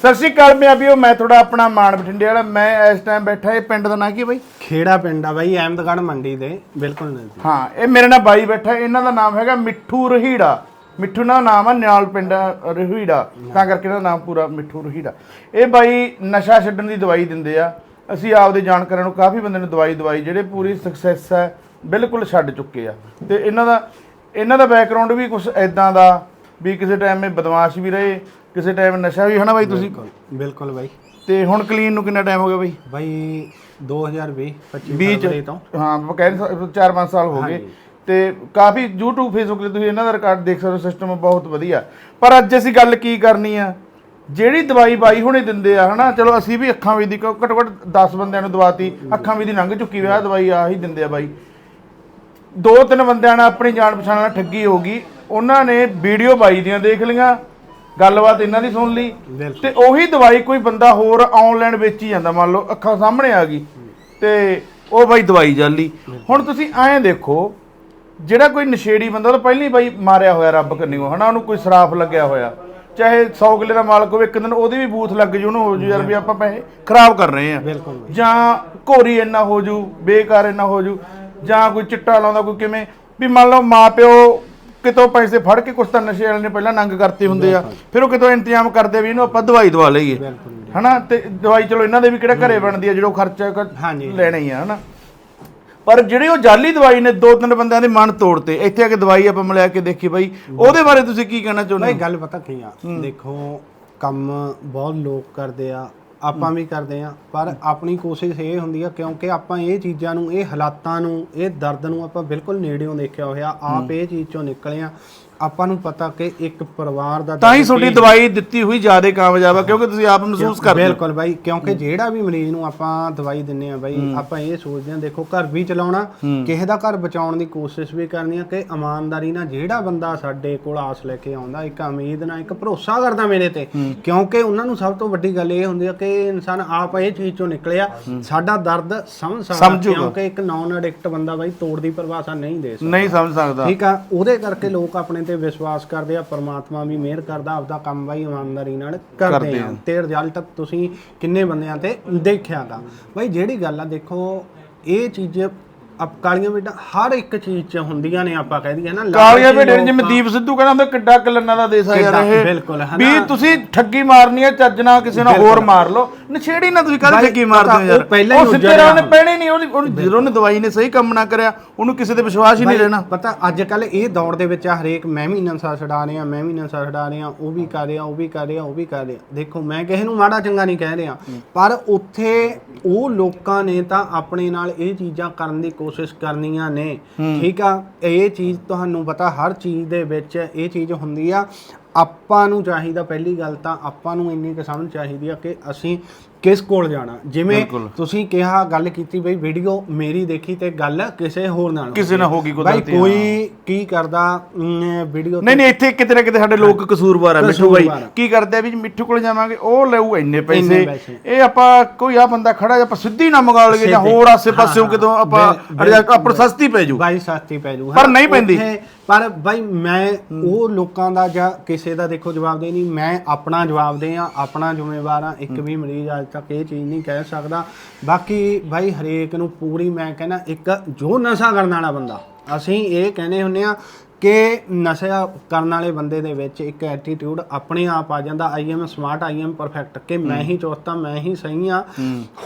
ਸਤਿ ਸ਼੍ਰੀ ਅਕਾਲ ਪੰਜਾਬੀਓ ਮੈਂ ਤੁਹਾਡਾ ਆਪਣਾ ਮਾਨ ਬਠਿੰਡੇ ਵਾਲਾ। ਮੈਂ ਇਸ ਟਾਈਮ ਬੈਠਾ ਇਹ ਪਿੰਡ ਦਾ ਨਾਂ ਕੀ ਬਾਈ? ਖੇੜਾ ਪਿੰਡ ਆ ਬਾਈ ਅਹਿਮਦਗੜ੍ਹ ਮੰਡੀ ਦੇ ਬਿਲਕੁਲ ਨਜ਼ਦੀਕ। ਹਾਂ ਇਹ ਮੇਰੇ ਨਾਲ ਬਾਈ ਬੈਠਾ ਇਹਨਾਂ ਦਾ ਨਾਮ ਹੈਗਾ ਮਿੱਠੂ ਰਹੀੜਾ। ਮਿੱਠੂ ਦਾ ਨਾਮ ਆ ਨਿਆਲ ਪਿੰਡ ਰਹੀੜਾ। ਤਾਂ ਕਰਕੇ ਇਹਦਾ ਨਾਮ ਪੂਰਾ ਮਿੱਠੂ ਰਹੀੜਾ। ਇਹ ਬਾਈ ਨਸ਼ਾ ਛੱਡਣ ਦੀ ਦਵਾਈ ਦਿੰਦੇ ਆ। ਅਸੀਂ ਆਪਦੇ ਜਾਣਕਾਰਾਂ ਨੂੰ ਕਾਫੀ ਬੰਦੇ ਨੂੰ ਦਵਾਈ ਦਵਾਈ ਜਿਹੜੇ ਪੂਰੀ ਸਕਸੈਸ ਹੈ ਬਿਲਕੁਲ ਛੱਡ ਚੁੱਕੇ ਆ। ਤੇ ਇਹਨਾਂ ਦਾ ਇਹਨਾਂ ਦਾ ਬੈਕਗ੍ਰਾਉਂਡ ਵੀ ਕੁਝ ਐਦਾਂ ਦਾ ਵੀ ਕਿਸੇ ਟਾਈਮ ਇਹ ਬਦਮਾਸ਼ ਵੀ ਰਹੇ ਕਿਸੇ ਟਾਈਮ ਨਸ਼ਾ ਵੀ ਹਨਾ ਬਾਈ ਤੁਸੀਂ? ਬਿਲਕੁਲ ਬਾਈ। ਤੇ ਹੁਣ ਕਲੀਨ ਨੂੰ ਕਿੰਨਾ ਟਾਈਮ ਹੋ ਗਿਆ ਬਾਈ? ਬਾਈ 2020 25 ਵੀਹ ਫਰਵਰੀ ਤੋਂ। ਹਾਂ ਆਪਾਂ ਕਹਿੰਦੇ 4-5 ਸਾਲ ਹੋ ਗਏ। ਤੇ ਕਾਫੀ YouTube Facebook ਤੇ ਤੁਸੀਂ ਇਹਨਾਂ ਦਾ ਰਿਕਾਰਡ ਦੇਖ ਸਕਦੇ ਹੋ ਸਿਸਟਮ ਬਹੁਤ ਵਧੀਆ। ਪਰ ਅੱਜ ਅਸੀਂ ਗੱਲ ਕੀ ਕਰਨੀ ਆ? ਜਿਹੜੀ ਦਵਾਈ ਬਾਈ ਹੁਣੇ ਦਿੰਦੇ ਆ ਹਨਾ? ਚਲੋ ਅਸੀਂ ਵੀ ਅੱਖਾਂ ਵੀ ਦੀ ਘੱਟੋ ਘੱਟ 10 ਬੰਦਿਆਂ ਨੂੰ ਦਵਾਤੀ ਅੱਖਾਂ ਵੀ ਦੀ ਲੰਘ ਚੁੱਕੀ ਵਿਆਹ ਦਵਾਈ ਆਹੀ ਦਿੰਦੇ ਆ ਬਾਈ। ਦੋ ਤਿੰਨ ਬੰਦਿਆਂ ਨਾਲ ਆਪਣੀ ਜਾਣ ਪਛਾਣ ਨਾਲ ਠੱਗੀ ਹੋ ਗਈ। ਉਹਨਾਂ ਨੇ ਵੀਡੀਓ ਬਾਈ ਦੀਆਂ ਦੇਖ ਲਈਆਂ ਗੱਲਬਾਤ ਇਹਨਾਂ ਦੀ ਸੁਣ ਲਈ। ਤੇ ਉਹੀ ਦਵਾਈ ਕੋਈ ਬੰਦਾ ਹੋਰ ਆਨਲਾਈਨ ਵੇਚੀ ਜਾਂਦਾ ਮੰਨ ਲਓ ਅੱਖਾਂ ਸਾਹਮਣੇ ਆ ਗਈ ਤੇ ਉਹ ਬਾਈ ਦਵਾਈ ਜਾਲੀ ਹੁਣ ਤੁਸੀਂ ਐਂ ਦੇਖੋ ਜਿਹੜਾ ਕੋਈ ਨਸ਼ੇੜੀ ਬੰਦਾ ਤਾਂ ਪਹਿਲਾਂ ਹੀ ਬਾਈ ਮਾਰਿਆ ਹੋਇਆ ਰੱਬ ਕੰਨਿਓ ਹਨਾ ਉਹਨੂੰ ਕੋਈ ਸਰਾਫ ਲੱਗਿਆ ਹੋਇਆ। ਚਾਹੇ 100 ਕਿੱਲੇ ਦਾ ਮਾਲਕ ਹੋਵੇ ਇੱਕ ਦਿਨ ਉਹਦੀ ਵੀ ਬੂਥ ਲੱਗ ਜੂ ਉਹਨੂੰ ਹੋ ਜੂ ਯਾਰ ਵੀ ਆਪਾਂ ਪੈਸੇ ਖਰਾਬ ਕਰ ਰਹੇ ਆ। ਜਾਂ ਘੋਰੀ ਇੰਨਾ ਹੋ ਜੂ ਬੇਕਾਰ ਇੰਨਾ ਹੋ ਜੂ ਜਾਂ ਕੋਈ ਚਿੱਟਾ ਲਾਉਂਦਾ ਕੋਈ ਕਿਵੇਂ ਵੀ ਮੰਨ ਲਓ ਮਾਪਿਓ ਕਿਤੋਂ ਪੈਸੇ ਫੜ ਕੇ ਕੁਛ ਤਾਂ ਨਸ਼ੇ ਵਾਲੇ ਨੇ ਪਹਿਲਾਂ ਨੰਗ ਕਰਤੇ ਹੁੰਦੇ ਆ। ਫਿਰ ਉਹ ਕਿਤੋਂ ਇੰਤਜ਼ਾਮ ਕਰਦੇ ਵੀ ਇਹਨੂੰ ਆਪਾਂ ਦਵਾਈ ਦਵਾ ਲਈਏ। ਹਨਾ? ਤੇ ਦਵਾਈ ਚਲੋ ਇਹਨਾਂ ਦੇ ਵੀ ਕਿਹੜਾ ਘਰੇ ਬਣਦੀ ਆ ਜਿਹੜਾ ਖਰਚਾ। ਲੈਣਾ ਹੀ ਆ ਹਨਾ? ਪਰ ਜਿਹੜੀ ਉਹ ਜਾਲੀ ਦਵਾਈ ਨੇ ਦੋ ਤਿੰਨ ਬੰਦਿਆਂ ਦੇ ਮਨ ਤੋੜਤੇ ਇੱਥੇ ਆ ਕੇ ਦਵਾਈ ਆਪਾਂ ਮਿਲਾ ਕੇ ਦੇਖੀ ਬਾਈ ਉਹਦੇ ਬਾਰੇ ਤੁਸੀਂ ਕੀ ਕਹਿਣਾ ਚਾਹੁੰਦੇ ਹੋ? ਗੱਲ ਪਤਾ ਕੀ ਆ? ਦੇਖੋ ਕੰਮ ਬਹੁਤ ਲੋਕ ਕਰਦੇ ਆ। ਆਪਾਂ ਵੀ ਕਰਦੇ ਆ ਪਰ ਆਪਣੀ ਕੋਸ਼ਿਸ਼ ਇਹ ਹੁੰਦੀ ਆ ਕਿਉਂਕਿ ਆਪਾਂ ਇਹ ਚੀਜ਼ਾਂ ਨੂੰ ਇਹ ਹਾਲਾਤਾਂ ਨੂੰ ਇਹ ਦਰਦ ਨੂੰ ਆਪਾਂ ਬਿਲਕੁਲ ਨੇੜਿਓਂ ਦੇਖਿਆ ਹੋਇਆ ਆਪ ਇਹ ਚੀਜ਼ ਚੋਂ ਨਿਕਲੇ ਆ ਆਪਾਂ ਨੂੰ ਪਤਾ ਕਿ ਇੱਕ ਪਰਿਵਾਰ ਦਾ ਤਾਂ ਹੀ ਤੁਹਾਡੀ ਦਵਾਈ ਦਿੱਤੀ ਹੋਈ ਜ਼ਿਆਦਾ ਕਾਮਯਾਬ ਆ ਕਿਉਂਕਿ ਤੁਸੀਂ ਆਪ ਮਹਿਸੂਸ ਕਰਦੇ ਹੋ। ਬਿਲਕੁਲ ਬਾਈ ਕਿਉਂਕਿ ਜਿਹੜਾ ਵੀ ਮਰੀਜ਼ ਨੂੰ ਆਪਾਂ ਦਵਾਈ ਦਿੰਨੇ ਆ ਬਾਈ ਆਪਾਂ ਇਹ ਸੋਚਦੇ ਆ ਦੇਖੋ ਘਰ ਵੀ ਚਲਾਉਣਾ ਕਿਸੇ ਦਾ ਘਰ ਬਚਾਉਣ ਦੀ ਕੋਸ਼ਿਸ਼ ਵੀ ਕਰਨੀ ਆ ਕਿ ਇਮਾਨਦਾਰੀ ਨਾਲ ਜਿਹੜਾ ਬੰਦਾ ਸਾਡੇ ਕੋਲ ਆਸ ਲੈ ਕੇ ਆਉਂਦਾ ਇੱਕ ਉਮੀਦ ਨਾਲ ਇੱਕ ਭਰੋਸਾ ਕਰਦਾ ਮੇਰੇ ਤੇ। ਕਿਉਂਕਿ ਉਹਨਾਂ ਨੂੰ ਸਭ ਤੋਂ ਵੱਡੀ ਗੱਲ ਇਹ ਹੁੰਦੀ ਆ ਕਿ ਇਨਸਾਨ ਆਪ ਇਹ ਚੀਜ਼ ਚੋਂ ਨਿਕਲਿਆ ਸਾਡਾ ਦਰਦ ਸਮਝ ਸਕਦਾ। ਕਿਉਂਕਿ ਇੱਕ ਨਾਨ ਐਡਿਕਟ ਬੰਦਾ ਬਾਈ ਤੋੜ ਦੀ ਪਰਿਭਾਸ਼ਾ ਨਹੀਂ ਦੇ ਸਕਦਾ। ਨਹੀਂ ਸਮਝ ਸਕਦਾ। ਠੀਕ ਆ? ਉਹਦੇ ਕਰਕੇ ਲੋਕ ਆਪਣੇ ਤੇ ਵਿਸ਼ਵਾਸ ਕਰਦੇ ਆ ਪਰਮਾਤਮਾ ਵੀ ਮਿਹਰ ਕਰਦਾ ਆਪਦਾ ਕੰਮ ਬਾਈ ਇਮਾਨਦਾਰੀ ਨਾਲ ਕਰਦੇ ਆ। ਤੇ ਰਿਜ਼ਲਟ ਤੁਸੀਂ ਕਿੰਨੇ ਬੰਦਿਆਂ ਤੇ ਦੇਖਿਆਗਾ। ਬਾਈ ਜਿਹੜੀ ਗੱਲ ਆ ਦੇਖੋ ਇਹ ਚੀਜ਼ ਅਪ ਕਾਲੀਆਂ ਬੇਟਾ ਹਰ ਇੱਕ ਚੀਜ਼ ਚ ਹੁੰਦੀਆਂ ਨੇ ਆਪਾਂ ਕਹਿ ਦਈਏ ਨਾ। ਲਾਲਚੀ ਕਾਲੀਆਂ ਭੇਡਾਂ ਜਿਵੇਂ ਦੀਪ ਸਿੱਧੂ ਕਹਿੰਦਾ ਹੁੰਦਾ ਕਿੱਡਾ ਕਲੰਨਾ ਦਾ ਦੇਸ ਆ ਯਾਰ ਕਿੱਡਾ, ਇਹ। ਬਿਲਕੁਲ, ਹਨਾ। ਵੀ ਤੁਸੀਂ ਠੱਗੀ ਮਾਰਨੀ ਹੈ ਚੱਜ ਨਾਲ ਕਿਸੇ ਨਾਲ ਹੋਰ ਮਾਰ ਲਓ। ਨਛੇੜੀ ਨਾ ਤੁਸੀਂ ਕਾਹਦੀ ਬਾਈ, ਠੱਗੀ ਮਾਰਦੇ ਹੋ ਯਾਰ? ਪਹਿਲਾਂ ਹੀ ਉਹ ਸਿੱਧੇ ਉੱਜੜਿਆ। ਰਾਹ ਨੇ ਪੈਣੇ ਨਹੀਂ ਉਹਨੂੰ ਉਹਨੂੰ ਜਦੋਂ ਉਹਨੇ ਦਵਾਈ ਨੇ ਸਹੀ ਕੰਮ ਨਾ ਕਰਿਆ ਉਹਨੂੰ ਕਿਸੇ ਤੇ ਵਿਸ਼ਵਾਸ ਹੀ ਨਹੀਂ ਰਹਿਣਾ। ਪਤਾ ਅੱਜ ਕੱਲ ਇਹ ਦੌੜ ਦੇ ਵਿੱਚ ਆ ਹਰੇਕ ਮੈਂ ਵੀ ਨਸ਼ਾ ਛਡਾ ਰਿਹਾ ਮੈਂ ਵੀ ਨਸ਼ਾ ਛਡਾ ਰਿਹਾ ਉਹ ਵੀ ਕਰ ਰਿਹਾ ਉਹ ਵੀ ਕਰ ਰਿਹਾ ਉਹ ਵੀ ਕਰ ਰਿਹਾ। ਦੇਖੋ ਮੈਂ ਕਿਸੇ ਨੂੰ ਮਾੜਾ ਚੰਗਾ ਨਹੀਂ ਕਹਿ ਰਿਹਾ ਪਰ ਉੱਥੇ ਉਹ ਲੋਕਾਂ ਨੇ ਤਾਂ ਆਪਣੇ ਨਾਲ ਇਹ ਚੀਜ਼ਾਂ ਕਰਨ ਦੀ ਕੋਸ਼ਿਸ਼ ਕਰਨੀਆਂ ਨੇ। ਠੀਕ ਆ? ਇਹ ਚੀਜ਼ ਤੁਹਾਨੂੰ ਪਤਾ ਹਰ ਚੀਜ਼ ਦੇ ਵਿੱਚ ਇਹ ਚੀਜ਼ ਹੁੰਦੀ ਆ। ਆਪਾਂ ਨੂੰ ਚਾਹੀਦਾ ਪਹਿਲੀ ਗੱਲ ਤਾਂ ਆਪਾਂ ਨੂੰ ਇੰਨੀ ਕੁ ਸਮਝ ਚਾਹੀਦੀ ਆ ਕਿ ਅਸੀਂ ਕਿਸ ਕੋਲ ਜਾਣਾ ਜਿਵੇਂ। ਤੁਸੀਂ ਕਿਹਾ ਗੱਲ ਕੀਤੀ ਬਈ ਵੀਡੀਓ ਮੇਰੀ ਦੇਖੀ ਤੇ ਗੱਲ ਕਿਸੇ ਹੋਰ ਨਾਲ ਕਿਸੇ ਨਾਲ ਹੋ ਗਈ ਬਾਈ ਕੁਦਰਤੀ। ਕੋਈ ਕੀ ਕਰਦਾ ਵੀਡੀਓ ਨਹੀਂ ਨਹੀਂ ਇੱਥੇ ਕਿਤੇ ਨਾ ਕਿਤੇ ਸਾਡੇ ਲੋਕ ਕਸੂਰਵਾਰ ਆ ਮਿੱਠੂ ਬਾਈ। ਕੀ ਕਰਦੇ ਆ ਵੀ ਮਿੱਠੂ ਕੋਲ ਜਾਵਾਂਗੇ ਉਹ ਲੈਊ ਇੰਨੇ ਪੈਸੇ ਪੈਸੇ। ਇਹ ਆਪਾਂ ਕੋਈ ਆ ਬੰਦਾ ਖੜਾ ਜਾਂ ਆਪਾਂ ਸਿੱਧੀ ਨਾ ਮੰਗਾ ਲਈਏ ਜਾਂ। ਹੋਰ ਆਸੇ ਪਾਸਿਓਂ ਹਾਂ, ਕਿਤੋਂ ਆਪਾਂ ਆਪਾਂ ਸਸਤੀ ਪੈ ਜੂ ਬਾਈ ਸਸਤੀ ਪੈ ਜੂ ਪਰ? ਨਹੀਂ ਪੈਂਦੀ। ਪਰ ਬਾਈ ਮੈਂ ਉਹ ਲੋਕਾਂ ਦਾ ਜਾਂ ਕਿਸੇ ਦਾ ਦੇਖੋ ਜਵਾਬ ਦੇ ਨਹੀਂ ਮੈਂ ਆਪਣਾ ਜਵਾਬ ਦੇ ਆ ਆਪਣਾ ਜ਼ਿੰਮੇਵਾਰ ਆ ਇੱਕ ਵੀ ਮਰੀਜ਼ ਅੱਜ ਤੱਕ ਇਹ ਚੀਜ਼ ਨਹੀਂ ਕਹਿ ਸਕਦਾ। ਬਾਕੀ ਬਾਈ ਹਰੇਕ ਨੂੰ ਪੂਰੀ ਮੈਂ ਕਹਿੰਦਾ ਇੱਕ ਜੋ ਨਸ਼ਾ ਕਰਨ ਵਾਲਾ ਬੰਦਾ ਅਸੀਂ ਇਹ ਕਹਿੰਦੇ ਹੁੰਨੇ ਆ ਕਿ ਨਸ਼ਾ ਕਰਨ ਵਾਲੇ ਬੰਦੇ ਦੇ ਵਿੱਚ ਇੱਕ ਐਟੀਟਿਊਡ ਆਪਣੇ ਆਪ ਆ ਜਾਂਦਾ। I am smart I am perfect ਕਿ ਮੈਂ ਹੀ। ਚੁਸਤਾ ਮੈਂ ਹੀ ਸਹੀ ਆ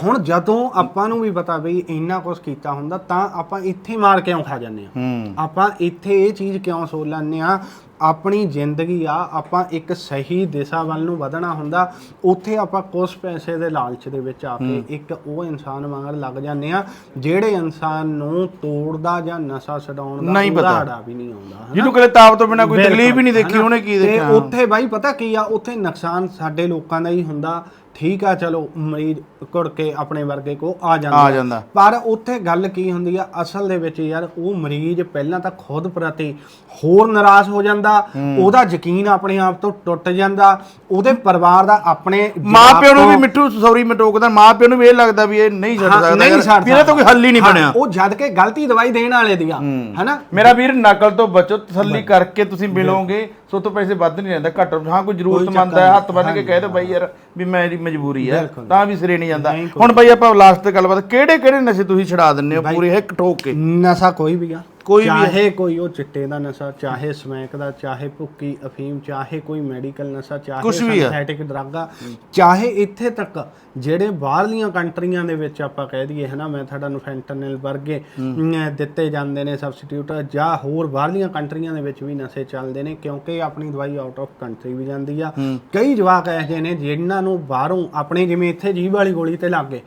ਹੁਣ ਜਦੋਂ ਆਪਾਂ ਨੂੰ ਵੀ ਪਤਾ ਬਈ ਇੰਨਾ ਕੁਝ ਕੀਤਾ ਹੁੰਦਾ ਤਾਂ ਆਪਾਂ ਇੱਥੇ ਮਾਰ ਕਿਉਂ ਖਾ ਜਾਂਦੇ ਆ ਆਪਾਂ ਇੱਥੇ ਇਹ ਚੀਜ਼ ਕਿਉਂ ਸੋਚ ਲੈਂਦੇ ਆ ਆਪਣੀ ਜ਼ਿੰਦਗੀ ਆ ਆਪਾਂ ਇੱਕ ਸਹੀ ਦਿਸ਼ਾ ਵੱਲ ਨੂੰ ਵਧਣਾ ਹੁੰਦਾ ਉੱਥੇ ਆਪਾਂ ਕੁਝ ਪੈਸੇ ਦੇ ਲਾਲਚ ਦੇ ਵਿੱਚ ਆ ਕੇ ਇੱਕ ਉਹ ਇਨਸਾਨ ਵਾਂਗ ਲੱਗ ਜਾਂਦੇ ਆ ਜਿਹੜੇ ਇਨਸਾਨ ਨੂੰ ਤੋੜਦਾ ਜਾਂ ਨਸ਼ਾ ਛਡਾਉਣ ਦਾ ਨਹੀਂ ਪਤਾ। ਵੀ ਨਹੀਂ ਆਉਂਦਾ ਹਨਾ? ਜਿਹਨੂੰ ਕਦੇ ਤਾਪ ਤੋਂ ਬਿਨਾ ਕੋਈ ਤਕਲੀਫ ਹੀ ਨਹੀਂ ਦੇਖੀ ਹਨਾ? ਉਹਨੇ ਕੀ ਤੇ ਦੇਖਿਆ ਉੱਥੇ ਬਾਈ ਪਤਾ ਕੀ ਆ ਉੱਥੇ ਨੁਕਸਾਨ ਸਾਡੇ ਲੋਕਾਂ ਦਾ ਹੀ ਹੁੰਦਾ ਠੀਕ ਆ ਚਲੋ ਮਰੀਜ਼ ਘੁੜ ਕੇ ਆਪਣੇ ਵਰਗੇ ਕੋ ਆ ਜਾਂਦਾ। ਆ ਜਾਂਦਾ। ਪਰ ਉੱਥੇ ਗੱਲ ਕੀ ਹੁੰਦੀ ਆ ਅਸਲ ਦੇ ਵਿੱਚ ਯਾਰ ਉਹ ਮਰੀਜ਼ ਪਹਿਲਾਂ ਤਾਂ ਖੁਦ ਪ੍ਰਤੀ ਹੋਰ ਨਾਰਾਜ਼ ਹੋ ਜਾਂਦਾ ਉਹਦਾ ਯਕੀਨ ਆਪਣੇ ਆਪ ਤੋਂ ਟੁੱਟ ਜਾਂਦਾ ਉਹਦੇ ਪਰਿਵਾਰ ਦਾ ਆਪਣੇ ਮਾਂ ਪਿਓ ਨੂੰ ਵੀ ਮਿੱਠੂ ਸੌਰੀ ਮੈਂ ਟੋਕਦਾ ਮਾਂ ਪਿਓ ਨੂੰ ਵੀ ਇਹ ਲੱਗਦਾ ਵੀ ਇਹ ਨਹੀਂ ਛੱਡ ਹਾਂ, ਸਕਦਾ ਨਹੀਂ ਯਾਰ, ਛੱਡ ਵੀ ਇਹਦਾ ਤਾਂ ਕੋਈ ਹੱਲ ਹੀ ਨਹੀਂ ਹਾਂ, ਬਣਿਆ। ਉਹ ਜਦ ਕੇ ਗਲਤੀ ਦਵਾਈ ਦੇਣ ਵਾਲੇ ਦੀ ਆ ਹੈਨਾ? ਮੇਰਾ ਵੀਰ ਨਕਲ ਤੋਂ ਬਚੋ ਤਸੱਲੀ ਕਰਕੇ ਤੁਸੀਂ ਮਿਲੋਗੇ ਸੋ ਤੋਂ ਪੈਸੇ ਵੱਧ ਨਹੀਂ ਰਹਿੰਦਾ ਘੱਟ ਹਾਂ ਕੋਈ ਜ਼ਰੂਰਤਮੰਦ ਹੈ ਹੱਥ ਬੰਨ ਕੇ ਕਹਿ ਦੋ ਬਾਈ ਯਾਰ ਵੀ ਮੇਰੀ ਮਜਬੂਰੀ ਹੈ ਬਿਲਕੁਲ। ਤਾਂ ਵੀ ਸਿਰੇ ਨਹੀਂ ਜਾਂਦਾ। ਨਹੀਂ ਕੋਈ- ਹੁਣ ਬਾਈ ਆਪਾਂ ਲਾਸਟ ਤੇ ਗੱਲਬਾਤ ਕਿਹੜੇ ਕਿਹੜੇ ਨਸ਼ੇ ਤੁਸੀਂ ਛਡਾ ਦਿੰਦੇ ਹੋ ਪੂਰੇ ਹਿੱਕ ਠੋਕ ਕੇ? ਨਸ਼ਾ ਕੋਈ ਵੀ ਆ। ਕੋਈ ਵੀ। ਚਾਹੇ ਕੋਈ ਉਹ ਚਿੱਟੇ ਦਾ ਨਸ਼ਾ ਚਾਹੇ ਸਮੈਕ ਦਾ ਚਾਹੇ ਭੁੱਕੀ ਅਫੀਮ ਚਾਹੇ ਕੋਈ ਮੈਡੀਕਲ ਨਸ਼ਾ ਚਾਹੇ ਕੁਛ ਵੀ ਆ। ਸਿੰਥੈਟਿਕ ਡਰੱਗ ਚਾਹੇ ਇੱਥੇ ਤੱਕ ਜਿਹੜੇ ਬਾਹਰਲੀਆਂ ਕੰਟਰੀਆਂ ਦੇ ਵਿੱਚ ਆਪਾਂ ਕਹਿ ਦਈਏ ਹਨਾ ਮੈਂ ਤੁਹਾਡਾ ਨੂੰ ਫੈਂਟਨਲ ਵਰਗੇ ਅਮ, ਦਿੱਤੇ ਜਾਂਦੇ ਨੇ ਸਬਸਟੀਟਿਊਟ ਜਾਂ ਹੋਰ ਬਾਹਰਲੀਆਂ ਕੰਟਰੀਆਂ ਦੇ ਵਿੱਚ ਵੀ ਨਸ਼ੇ ਚੱਲਦੇ ਨੇ ਕਿਉਂਕਿ ਆਪਣੀ ਦਵਾਈ ਆਊਟ ਆਫ ਕੰਟਰੀ ਵੀ ਜਾਂਦੀ ਆ ਕਈ ਜਵਾਕ ਇਹੋ ਜਿਹੇ ਨੇ ਜਿਨ੍ਹਾਂ ਨੂੰ ਬਾਹਰੋਂ ਆਪਣੇ ਜਿਵੇਂ ਇੱਥੇ ਜੀਭ ਵਾਲੀ ਗੋਲੀ ਤੇ ਲੱਗ ਗਏ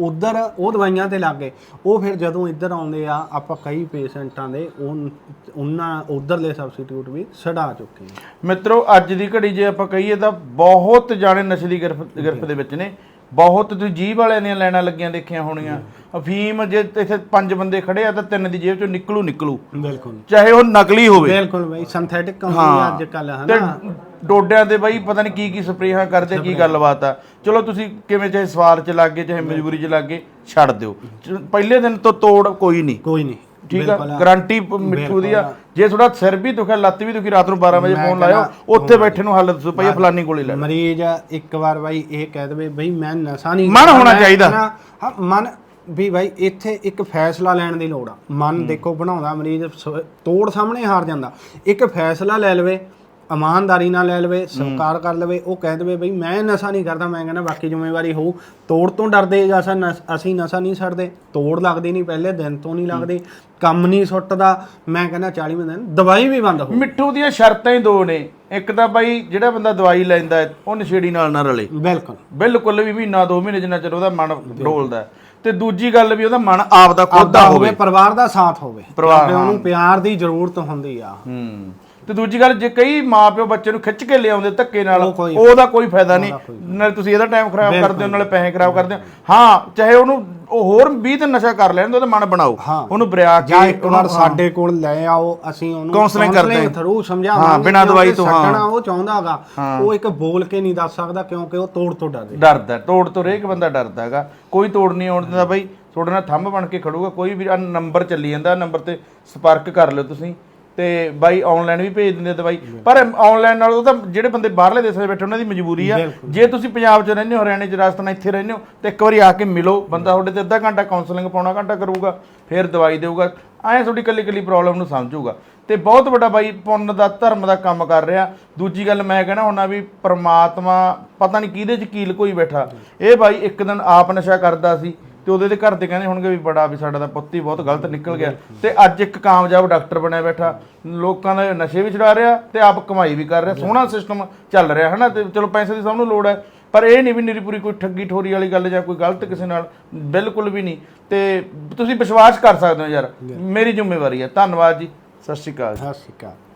ਉਧਰ ਉਹ ਦਵਾਈਆਂ ਤੇ ਲੱਗ ਗਏ ਉਹ ਫਿਰ ਜਦੋਂ ਇੱਧਰ ਆਉਂਦੇ ਆ ਆਪਾਂ ਕਈ ਪੇਸ਼ੈਂਟਾਂ ਦੇ ਉਹ ਉਹਨਾਂ ਉਧਰਲੇ ਸਬਸਟੀਟਿਊਟ ਵੀ ਛਡਾ ਚੁੱਕੇ ਆ ਮਿੱਤਰੋ ਅੱਜ ਦੀ ਘੜੀ ਜੇ ਆਪਾਂ ਕਹੀਏ ਤਾਂ ਬਹੁਤ ਜਾਣੇ ਨਸ਼ੇ ਦੀ ਗਿਰਫ ਗਿਰਫ ਦੇ ਵਿੱਚ ਨੇ। ਬਹੁਤ ਤੁਸੀਂ ਜੀਭ ਵਾਲਿਆਂ ਦੀਆਂ ਲਾਈਨਾਂ ਲੱਗੀਆਂ ਦੇਖੀਆਂ ਹੋਣੀਆਂ। ਅਫੀਮ ਜੇ ਇੱਥੇ ਪੰਜ ਬੰਦੇ ਖੜੇ ਆ ਤਾਂ ਤਿੰਨ ਦੀ ਜੇਬ ਚੋਂ ਨਿਕਲੂ ਨਿਕਲੂ। ਬਿਲਕੁਲ। ਚਾਹੇ ਉਹ ਨਕਲੀ ਹੋਵੇ। ਬਿਲਕੁਲ ਬਈ ਸਿੰਥੈਟਿਕ ਆ ਅੱਜ ਕੱਲ ਹਨਾ ਡੋਡਿਆਂ ਦੇ ਬਾਈ ਪਤਾ ਨਹੀਂ ਕੀ ਕੀ ਸਪਰੇਹਾਂ ਕਰਦੇ ਕੀ ਗੱਲਬਾਤ ਆ। ਚਲੋ ਤੁਸੀਂ ਕਿਵੇਂ ਚਾਹੇ ਸਵਾਲ ਚ ਲੱਗੇ ਚਾਹੇ ਮਜਬੂਰੀ ਚ ਲੱਗੇ ਛੱਡ ਦਿਓ। ਪਹਿਲੇ ਦਿਨ ਤੋਂ ਤੋੜ ਕੋਈ ਨਹੀਂ। ਕੋਈ ਨਹੀਂ। ਠੀਕ ਆ? ਗਾਰੰਟੀ ਪ- ਮਿੱਠੂ ਦੀ ਆ। ਜੇ ਤੁਹਾਡਾ ਸਿਰ ਵੀ ਦੁਖਿਆ ਲੱਤ ਵੀ ਦੁਖੀ ਰਾਤ ਨੂੰ 12 ਵਜੇ ਫੋਨ ਲਾਇਓ ਉੱਥੇ ਬੈਠੇ ਨੂੰ ਹੱਲ ਦੱਸੋ ਭਾਈ ਫਲਾਨੀ ਕੋਲੇ ਲੈ ਮਰੀਜ਼ ਇੱਕ ਵਾਰ ਬਾਈ ਇਹ ਕਹਿ ਦੇਵੇ ਬਈ ਮੈਂ ਨਸ਼ਾ ਨਹੀਂ ਮਨ ਹੋਣਾ ਮੈਂ ਚਾਹੀਦਾ। ਨਾ- ਹਾਂ ਮਨ ਵੀ ਬਾਈ ਇੱਥੇ ਇੱਕ ਫੈਸਲਾ ਲੈਣ ਦੀ ਲੋੜ ਆ। ਮਨ ਦੇਖੋ ਬਣਾਉਂਦਾ ਮਰੀਜ਼ ਸ- ਤੋੜ ਸਾਹਮਣੇ ਹਾਰ ਜਾਂਦਾ। ਇੱਕ ਫੈਸਲਾ ਲੈ ਲਵੇ ਇਮਾਨਦਾਰੀ ਨਾਲ ਲੈ ਲਵੇ ਸਵੀਕਾਰ ਕਰ ਲਵੇ ਉਹ ਕਹਿ ਦੇਵੇ ਬਈ ਮੈਂ ਨਸ਼ਾ ਨਹੀਂ ਕਰਦਾ ਮੈਂ ਕਹਿੰਦਾ ਬਾਕੀ ਜ਼ਿੰਮੇਵਾਰੀ ਹੋਊ। ਤੋੜ ਤੋਂ ਡਰਦੇ ਜਾਂ ਅਸਾਂ ਨਸ਼- ਅਸੀਂ ਨਸ਼ਾ ਨਹੀਂ ਛੱਡਦੇ ਤੋੜ ਲੱਗਦੀ ਨਹੀਂ ਪਹਿਲੇ ਦਿਨ ਤੋਂ ਨਹੀਂ ਲੱਗਦੀ ਕੰਮ ਨਹੀਂ ਸੁੱਟਦਾ। ਮੈਂ ਕਹਿੰਦਾ 40 ਦਿਨ ਦਵਾਈ ਵੀ ਬੰਦ ਹੋ ਮਿੱਠੂ ਦੀਆਂ ਸ਼ਰਤਾਂ ਹੀ ਦੋ ਨੇ। ਇੱਕ ਤਾਂ ਬਾਈ ਜਿਹੜਾ ਬੰਦਾ ਦਵਾਈ ਲੈਂਦਾ ਉਹ ਨਸ਼ੇੜੀ ਨਾਲ ਨਾ ਰਲੇ। ਬਿਲਕੁਲ। ਬਿਲਕੁਲ ਵੀ ਮਹੀਨਾ ਦੋ ਮਹੀਨੇ ਜਿੰਨਾ ਚਿਰ ਉਹਦਾ ਮਨ ਡੋਲਦਾ। ਤੇ ਦੂਜੀ ਗੱਲ ਵੀ ਉਹਦਾ ਮਨ ਆਪ ਦਾ ਖੁਦ ਦਾ ਹੋਵੇ ਪਰਿਵਾਰ ਦਾ ਸਾਥ ਹੋਵੇ। ਪਰਿਵਾਰ, ਉਹਨੂੰ ਪਿਆਰ ਦੀ ਜ਼ਰੂਰਤ ਹੁੰਦੀ ਆ। ਹੂੰ। ਤੇ ਦੂਜੀ ਗੱਲ ਜੇ ਕਈ ਮਾਪਿਓ ਬੱਚੇ ਨੂੰ ਖਿੱਚ ਕੇ ਲਿਆਉਂਦੇ ਧੱਕੇ ਨਾਲ ਉਹ ਕੋਈ- ਉਹਦਾ ਕੋਈ ਫਾਇਦਾ ਨਹੀਂ। ਨਾਲੇ ਤੁਸੀਂ ਇਹਦਾ ਟਾਈਮ ਖਰਾਬ ਕਰਦੇ ਹੋ ਨਾਲੇ ਪੈਸੇ ਖਰਾਬ ਕਰਦੇ ਹੋ। ਹਾਂ ਚਾਹੇ ਉਹਨੂੰ ਉਹ ਹੋਰ 20 ਦਿਨ ਨਸ਼ਾ ਕਰ ਲੈਣ ਉਹਦਾ ਮਨ ਬਣਾਓ। ਹਾਂ। ਉਹਨੂੰ ਬਰਿਆ ਕੇ ਜਾਂ ਇੱਕ ਵਾਰ ਸਾਡੇ ਕੋਲ ਲੈ ਆਓ ਅਸੀਂ ਉਹਨੂੰ Counselling ਕਰਦੇ ਹਾਂ। ਥਰੂ ਹਾਂ, ਸਮਝਾਵਾਂਗੇ ਬਿਨਾਂ ਦਵਾਈ ਤੋਂ, ਹਾਂ। ਛੱਡਣਾ ਉਹ ਚਾਹੁੰਦਾਗਾ ਉਹ ਇੱਕ ਬੋਲ ਕੇ ਨਹੀਂ ਦੱਸ ਸਕਦਾ ਕਿਉਂਕਿ ਉਹ ਤੋੜ ਤੋਂ ਡਰਦੇ ਡਰਦਾ ਤੋੜ ਤੋਂ ਹਰੇਕ ਬੰਦਾ ਡਰਦਾ ਹੈਗਾ। ਕੋਈ ਤੋੜ ਨਹੀਂ ਆਉਣ ਦਿੰਦਾ ਬਾਈ ਤੁਹਾਡੇ ਨਾਲ ਥੰਮ ਬਣ ਕੇ ਖੜੂਗਾ ਕੋਈ ਵੀ ਆਹ ਨੰਬਰ ਚੱਲੀ ਜਾਂਦਾ ਨੰਬਰ ਤੇ ਸੰਪਰਕ ਕਰ ਲਿਓ ਤੁਸੀਂ। ਤੇ ਬਾਈ ਆਨਲਾਈਨ ਵੀ ਭੇਜ ਦਿੰਦੇ ਆ ਦਵਾਈ ਪਰ ਆਨਲਾਈਨ ਨਾਲ ਉਹ ਤਾਂ ਜਿਹੜੇ ਬੰਦੇ ਬਾਹਰਲੇ ਦੇਸ਼ਾਂ 'ਚ ਬੈਠੇ ਉਹਨਾਂ ਦੀ ਮਜਬੂਰੀ ਆ। ਜੇ ਤੁਸੀਂ ਪੰਜਾਬ 'ਚ ਰਹਿੰਦੇ ਹੋ ਹਰਿਆਣੇ 'ਚ ਰਾਜਸਥਾਨ ਇੱਥੇ ਰਹਿੰਦੇ ਹੋ ਤੇ ਇੱਕ ਵਾਰੀ ਆ ਕੇ ਮਿਲੋ। ਬੰਦਾ ਤੁਹਾਡੇ ਤੇ ਅੱਧਾ ਘੰਟਾ ਕਾਉਂਸਲਿੰਗ ਪਾਉਣਾ ਘੰਟਾ ਕਰੂਗਾ ਫਿਰ ਦਵਾਈ ਦੇਊਗਾ। ਐਂ ਤੁਹਾਡੀ ਕੱਲੀ ਕੱਲੀ ਪ੍ਰੋਬਲਮ ਨੂੰ ਸਮਝੂਗਾ। ਤੇ ਬਹੁਤ ਵੱਡਾ ਬਾਈ ਪੁੰਨ ਦਾ ਧਰਮ ਦਾ ਕੰਮ ਕਰ ਰਿਹਾ। ਦੂਜੀ ਗੱਲ ਮੈਂ ਕਹਿਣਾ ਹੁੰਦਾ ਵੀ ਪ੍ਰਮਾਤਮਾ ਪਤਾ ਨਹੀਂ ਕਿਹਦੇ ਚ ਕੀਲ ਕੋਈ ਬੈਠਾ। ਇਹ ਬਾਈ ਇੱਕ ਦਿਨ ਆਪ ਨਸ਼ਾ ਕਰਦਾ ਸੀ। ਤੇ ਉਹਦੇ ਦੇ ਘਰ ਦੇ ਕਹਿੰਦੇ ਹੋਣਗੇ ਵੀ ਬੜਾ ਵੀ ਸਾਡਾ ਤਾਂ ਪੁੱਤ ਹੀ ਬਹੁਤ ਗਲਤ ਨਿਕਲ ਗਿਆ। ਤੇ ਅੱਜ ਇੱਕ ਕਾਮਯਾਬ ਡਾਕਟਰ ਬਣਿਆ ਬੈਠਾ। ਲੋਕਾਂ ਦੇ ਨਸ਼ੇ ਵੀ ਛੁਡਾ ਰਿਹਾ ਤੇ ਆਪ ਕਮਾਈ ਵੀ ਕਰ ਰਿਹਾ। ਸੋਹਣਾ ਸਿਸਟਮ ਚੱਲ ਰਿਹਾ ਹਨਾ? ਤੇ ਚਲੋ ਪੈਸੇ ਦੀ ਸਭ ਨੂੰ ਲੋੜ ਹੈ। ਪਰ ਇਹ ਨਹੀਂ ਵੀ ਨਿਰੀ ਪੂਰੀ ਕੋਈ ਠੱਗੀ ਠੋਰੀ ਵਾਲੀ ਗੱਲ ਜਾਂ ਕੋਈ ਗਲਤ ਕਿਸੇ ਨਾਲ ਬਿਲਕੁਲ ਵੀ ਨਹੀਂ। ਤੇ ਤੁਸੀਂ ਵਿਸ਼ਵਾਸ ਕਰ ਸਕਦੇ ਹੋ ਯਾਰ। ਮੇਰੀ ਜ਼ਿੰਮੇਵਾਰੀ ਹੈ। ਧੰਨਵਾਦ ਜੀ। ਸਤਿ ਸ਼੍ਰੀ ਅਕਾਲ ਸਤਿ ਸ਼੍ਰੀ ਅਕਾਲ।